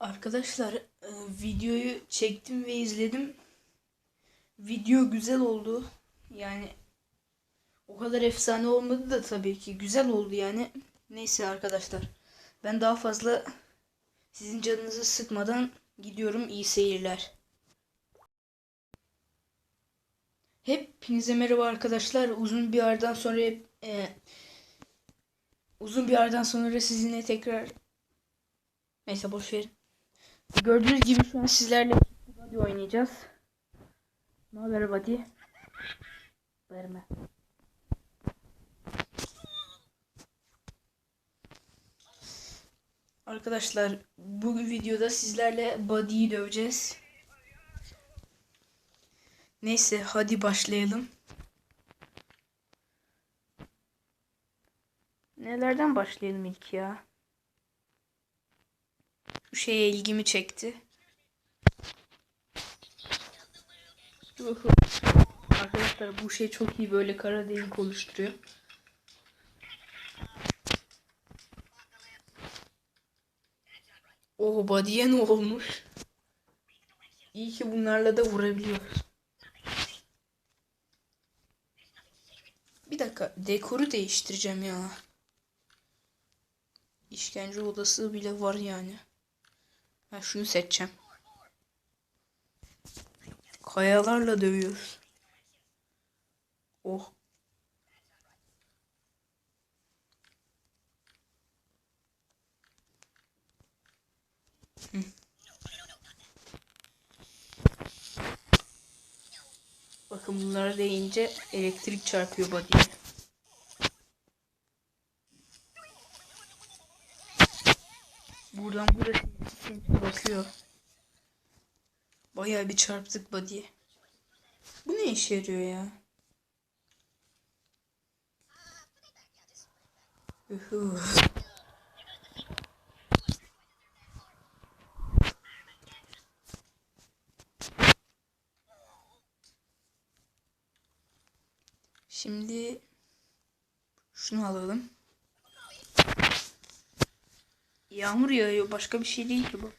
Arkadaşlar e, videoyu çektim ve izledim. Video güzel oldu. Yani o kadar efsane olmadı da tabii ki güzel oldu yani. Neyse arkadaşlar. Ben daha fazla sizin canınızı sıkmadan gidiyorum. İyi seyirler. Hepinize merhaba arkadaşlar. Uzun bir aradan sonra e, uzun bir aradan sonra sizinle tekrar neyse boş. Gördüğünüz gibi şu an sizlerle Buddy oynayacağız. Ne haber Buddy? Verme. Arkadaşlar bu videoda sizlerle Buddy'yi döveceğiz. Neyse hadi başlayalım. Nelerden başlayalım ilk ya? Şu şeye ilgimi çekti. Arkadaşlar bu şey çok iyi böyle kara delik oluşturuyor. Oh body'ye ne olmuş? İyi ki bunlarla da vurabiliyoruz. Bir dakika dekoru değiştireceğim ya. İşkence odası bile var yani. Ben şunu seçeceğim. Kayalarla dövüyoruz. Oh. Bakın bunlara değince elektrik çarpıyor body'ye. Buradan sinsi bakıyor. Bayağı bir çarptık body'ye. Bu ne işe yarıyor ya? Uhu. Şimdi şunu alalım. Yağmur yağıyor. Başka bir şey değil ki bu.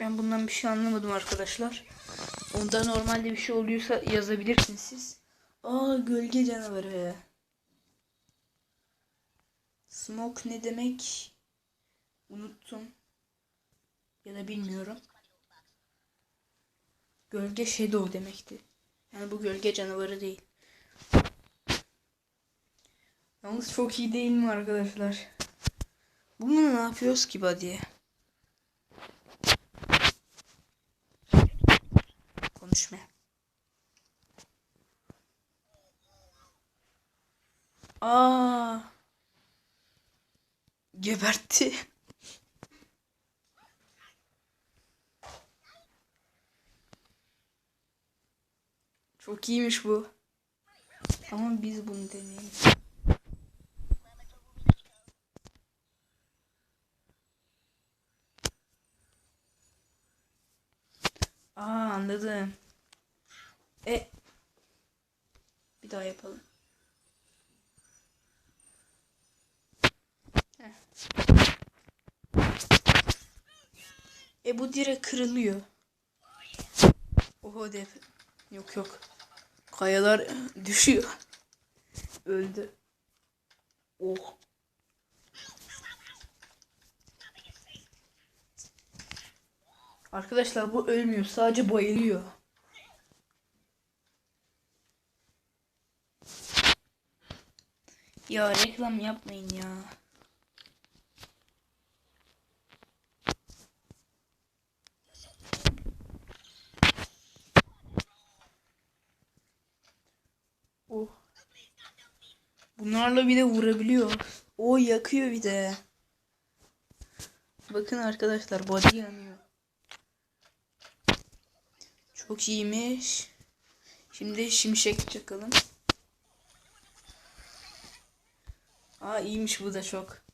Ben bundan bir şey anlamadım arkadaşlar. Onda normalde bir şey oluyorsa yazabilirsiniz siz. Aa gölge canavarı. Smoke ne demek? Unuttum. Ya da bilmiyorum. Gölge shadow demekti. Yani bu gölge canavarı değil. Yalnız çok iyi değil mi arkadaşlar? Bunu ne yapıyoruz ki body'ye? Konuşma. Aa. Gebertti. Çok iyiymiş bu. Ama biz bunu deneyelim. Aa anladım. E bir daha yapalım. Heh. E bu direkt kırılıyor. Oho def. Yok yok. Kayalar düşüyor. Öldü. Oh. Arkadaşlar bu ölmüyor. Sadece bayılıyor. Ya reklam yapmayın ya. Oh. Bunlarla bir de vurabiliyor. O yakıyor bir de. Bakın arkadaşlar body yanıyor. Çok iyiymiş. Şimdi şimşek çakalım. Aa iyiymiş bu da çok.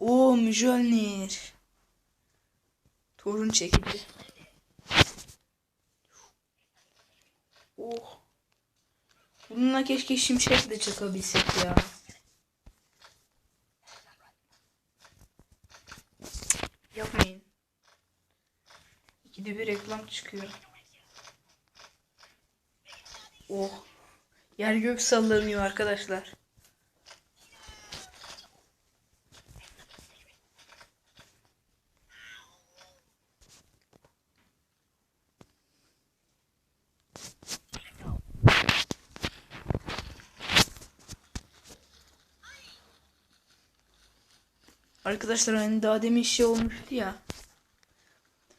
Oo Mjolnir. Torun çekildi. Oh. Bununla keşke şimşek de çakabilsek ya. Yapmayın. İkide bir reklam çıkıyor. Oh. Yer gök sallanıyor arkadaşlar. Arkadaşlar hani daha demin şey olmuştu ya.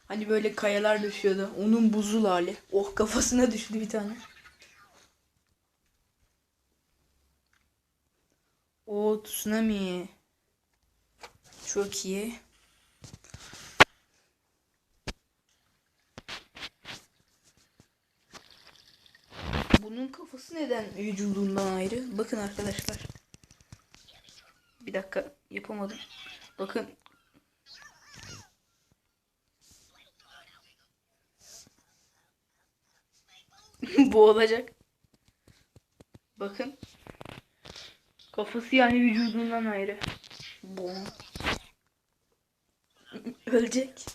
Hani böyle kayalar düşüyordu. Onun buzul hali. Oh kafasına düştü bir tane. O tsunami. Çok iyi. Bunun kafası neden vücudundan ayrı? Bakın arkadaşlar. Bir dakika yapamadım. Bakın. Bu olacak. Bakın. Kafası yani vücudundan ayrı. Bu. Ölecek.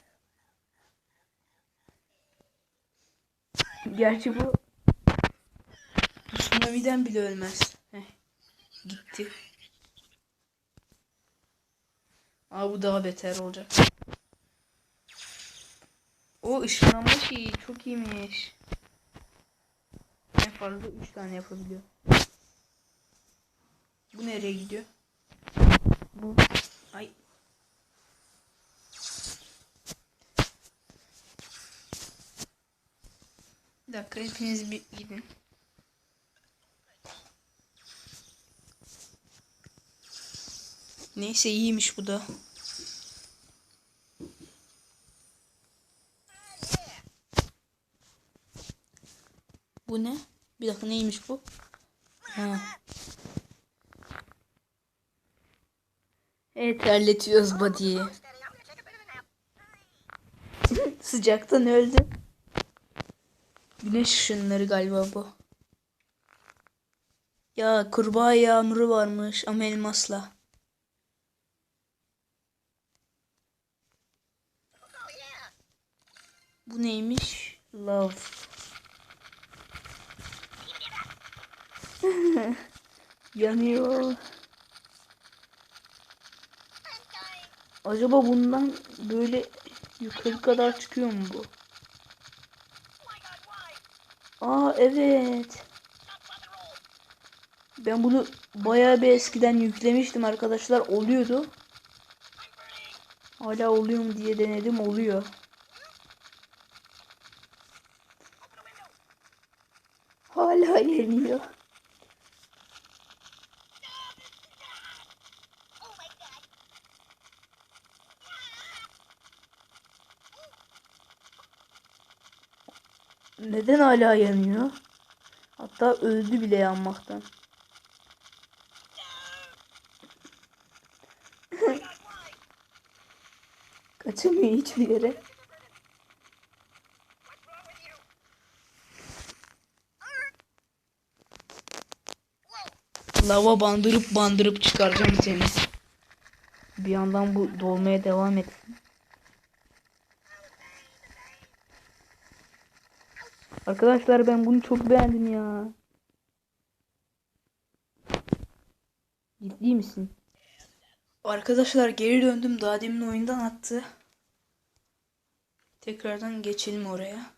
Gerçi bu tsunami'den bile ölmez. Heh. Gitti. Aa bu daha beter olacak. O ışınlanma şeyi çok iyiymiş. En fazla 3 tane yapabiliyor. Bu nereye gidiyor? Bu. Ay. Bir dakika hepiniz bir gidin. Neyse iyiymiş bu da. Bu ne? Bir dakika neymiş bu? Ha. Evet terletiyoruz body'yi. Sıcaktan öldü. Güneş ışınları galiba bu. Ya kurbağa yağmuru varmış ama elmasla. Bu neymiş? Love. Yanıyor. Acaba bundan böyle yukarı kadar çıkıyor mu bu? Aa evet. Ben bunu bayağı bir eskiden yüklemiştim arkadaşlar. Oluyordu. Hala oluyor mu diye denedim. Oluyor. Yeniyor. Neden hala yanıyor? Hatta öldü bile yanmaktan. Kaçamıyor hiçbir yere. Lava bandırıp bandırıp çıkaracağım seni. Bir yandan bu dolmaya devam etsin. Arkadaşlar ben bunu çok beğendim ya. Ciddi misin? Arkadaşlar geri döndüm. Daha demin oyundan attı. Tekrardan geçelim oraya.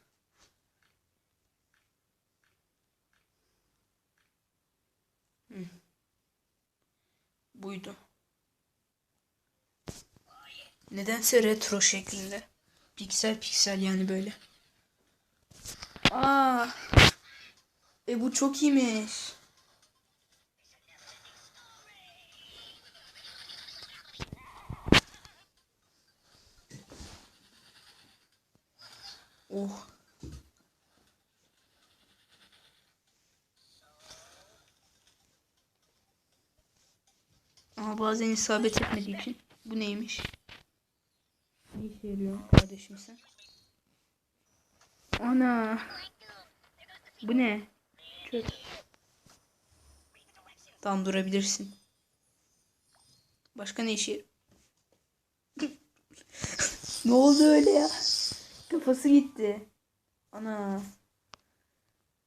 Buydu. Nedense retro şeklinde. Piksel piksel yani böyle. Aa. E bu çok iyiymiş. Oh. Bazen isabet etmediği için. Bu neymiş? Ne işe yarıyor kardeşim sen? Ana. Bu ne? Çöp. Tamam durabilirsin. Başka ne işi? ne oldu öyle ya? Kafası gitti. Ana.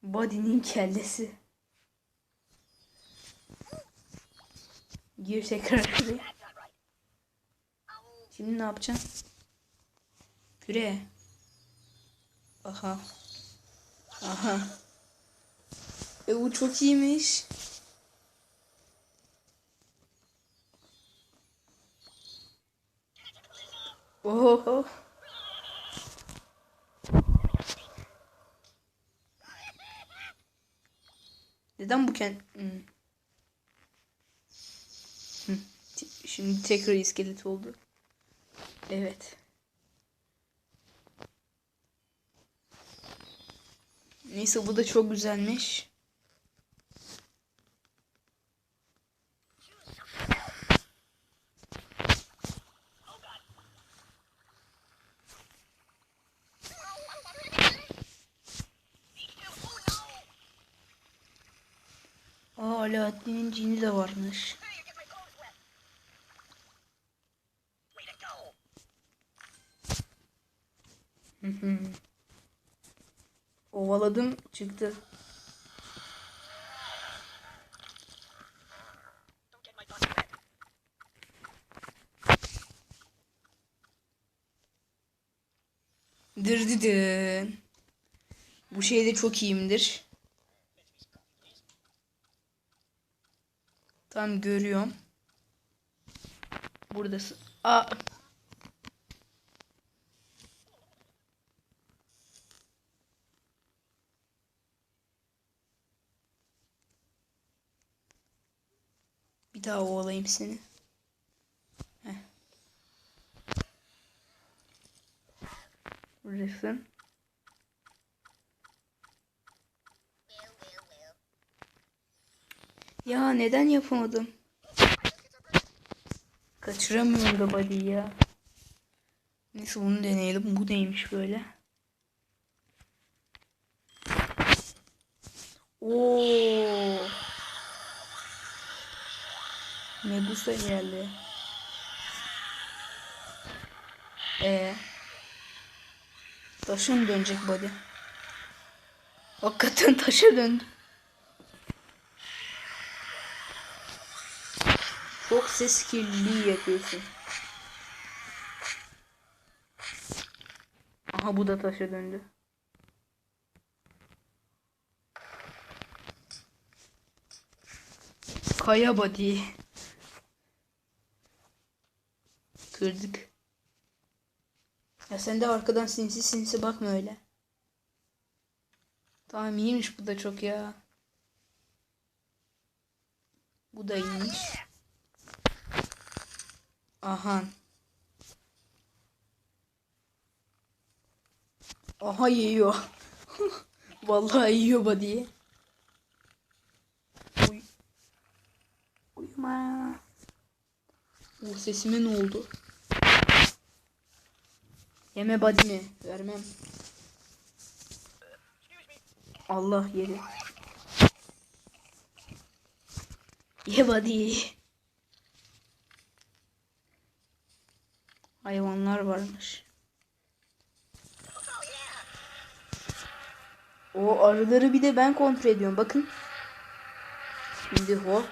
Body'nin kellesi. Gir tekrar. Şimdi ne yapacaksın? Küre. Aha. Aha. E bu çok iyiymiş. Oho. Neden bu kend... Hmm. Hı. T- Şimdi tekrar iskelet oldu. Evet. Neyse bu da çok güzelmiş. Aa Alaaddin'in cini de varmış. Hı hı. Ovaladım çıktı. Dırdidın. Bu şeyde çok iyiyimdir. Tam görüyorum. Buradasın. Aa. Daha ovalayayım seni. Heh. Buradasın. Ya neden yapamadım? Kaçıramıyorum da body'yi ya. Neyse bunu deneyelim. Bu neymiş böyle? Oo. Medusa geldi. Ee. Taşa mı dönecek body? Hakikaten taşa döndü. Çok ses kirliliği yapıyorsun. Aha bu da taşa döndü. Kaya body. Kırdık. Ya sen de arkadan sinsi sinsi bakma öyle. Tamam iyiymiş bu da çok ya. Bu da iyiymiş. Aha. Aha yiyor. Vallahi yiyor body'yi. Uy. Uyuma. O sesime ne oldu? Yeme badini. Vermem. Allah yedi. Ye body. Hayvanlar varmış. O arıları bir de ben kontrol ediyorum. Bakın. Şimdi hop.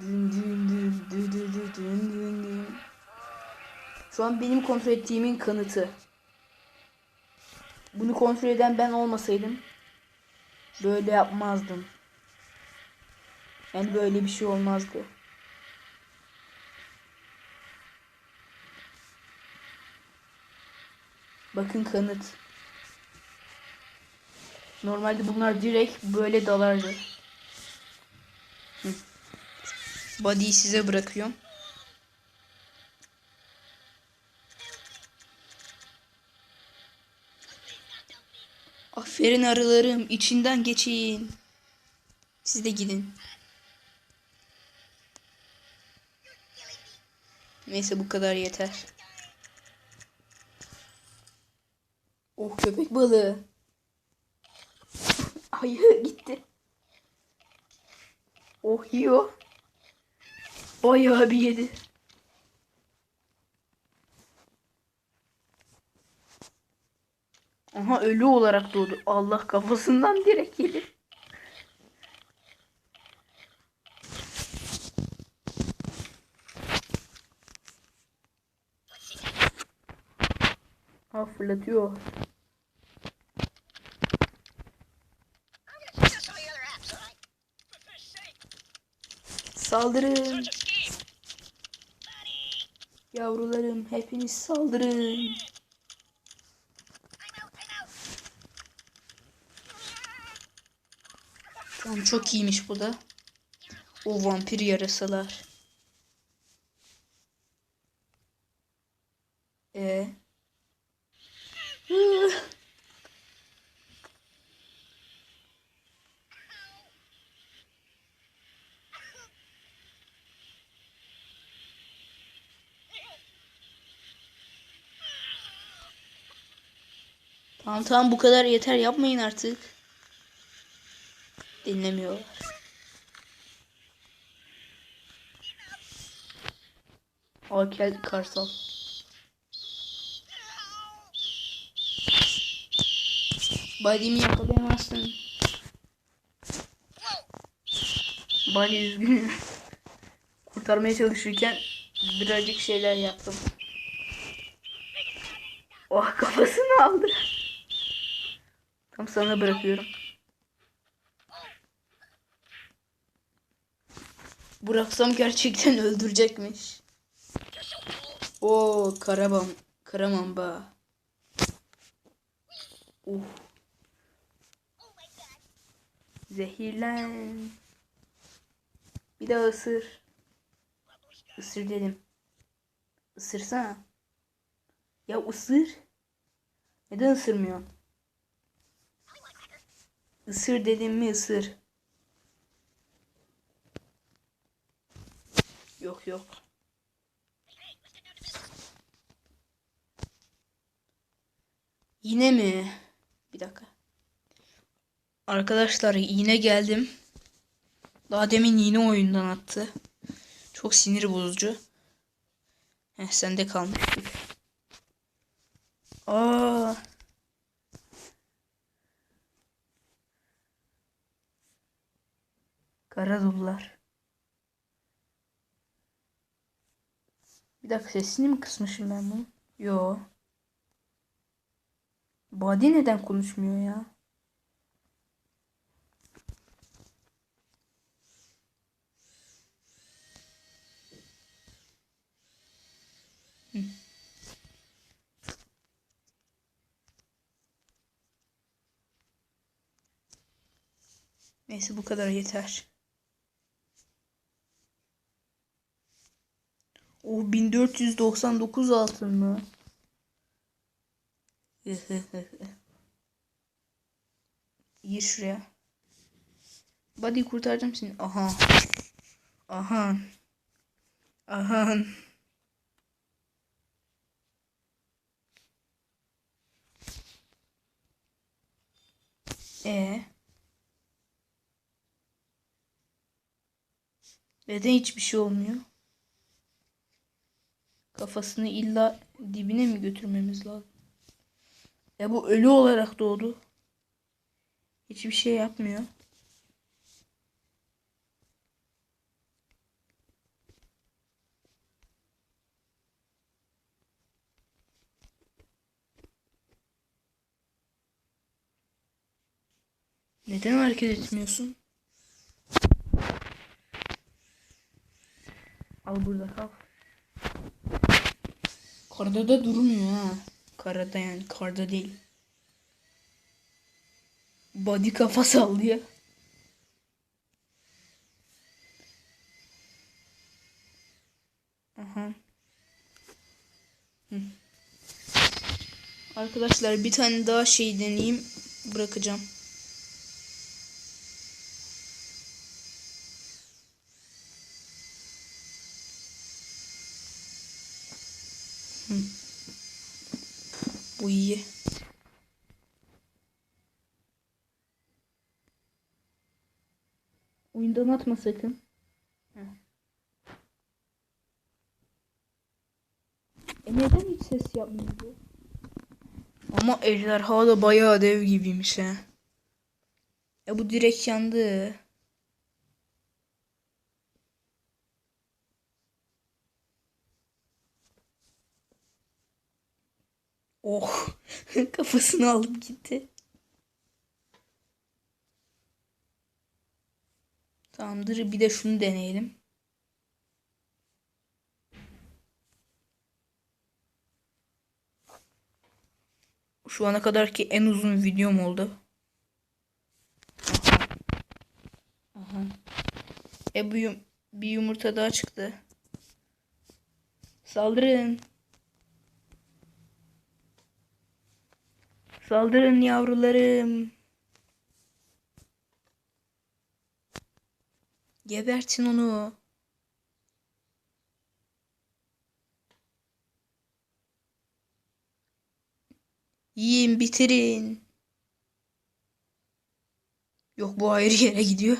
Dün dün dün dün dün dün dün dün. Şu an benim kontrol ettiğimin kanıtı. Bunu kontrol eden ben olmasaydım böyle yapmazdım. Yani böyle bir şey olmazdı. Bakın kanıt. Normalde bunlar direkt böyle dalardı. Body'yi size bırakıyorum. Aferin arılarım. içinden geçin. Siz de gidin. Neyse bu kadar yeter. Oh köpek balığı. Ayı gitti. Oh yiyor. Bayağı bir yedi. Aha ölü olarak doğdu. Allah kafasından direkt yedi. Ha fırlatıyor. Saldırın. Yavrularım hepiniz saldırın. Tamam çok iyiymiş bu da. O vampir yarasalar. E. Tamam tamam bu kadar yeter yapmayın artık. Dinlemiyorlar. Al gel kartal. Body'mi yakalayamazsın. Body üzgünüm. Kurtarmaya çalışırken birazcık şeyler yaptım. Oh kafasını aldı. Tam sana bırakıyorum. Bıraksam gerçekten öldürecekmiş. Oo karabam karamamba. Uh. Zehirlen. Bir daha ısır. Isır dedim. Isırsana. Ya ısır. Neden ısırmıyorsun? Isır dedim mi ısır. Yok yok. Yine mi? Bir dakika. Arkadaşlar yine geldim. Daha demin yine oyundan attı. Çok sinir bozucu. Heh sende kalmıştık. Aa. Karadullar. Bir dakika sesini mi kısmışım ben bunu? Yo. Body neden konuşmuyor ya? Neyse bu kadar yeter. O 1499 altın mı? Gir şuraya. Buddy kurtaracağım seni. Aha. Aha. Aha. E. Neden hiçbir şey olmuyor? Kafasını illa dibine mi götürmemiz lazım? Ya bu ölü olarak doğdu. Hiçbir şey yapmıyor. Neden hareket etmiyorsun? Al burada kal. Karda da durmuyor ha. Karada yani karda değil. Body kafa sallıyor. Aha. Hı. Arkadaşlar bir tane daha şey deneyeyim. Bırakacağım. Hı. Bu iyi. Oyundan atma sakın. Heh. E neden hiç ses yapmıyor bu? Ama ejderha da bayağı dev gibiymiş ha. E bu direkt yandı. Oh. Kafasını alıp gitti. Tamamdır. Bir de şunu deneyelim. Şu ana kadarki en uzun videom oldu. Aha. E bu yum- bir yumurta daha çıktı. Saldırın. Saldırın yavrularım. Gebertin onu. Yiyin bitirin. Yok bu ayrı yere gidiyor.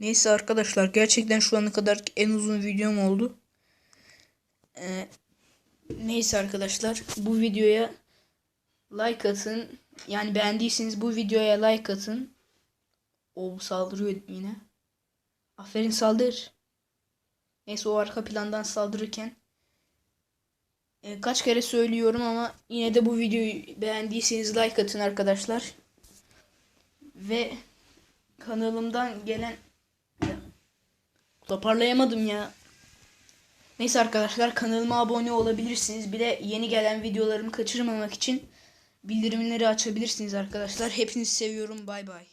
Neyse arkadaşlar gerçekten şu ana kadar en uzun videom oldu. Ee, neyse arkadaşlar bu videoya like atın. Yani beğendiyseniz bu videoya like atın. O saldırıyor yine. Aferin saldır. Neyse o arka plandan saldırırken e, kaç kere söylüyorum ama yine de bu videoyu beğendiyseniz like atın arkadaşlar. Ve kanalımdan gelen toparlayamadım ya. Neyse arkadaşlar kanalıma abone olabilirsiniz. Bir de yeni gelen videolarımı kaçırmamak için bildirimleri açabilirsiniz arkadaşlar. Hepinizi seviyorum. Bay bay.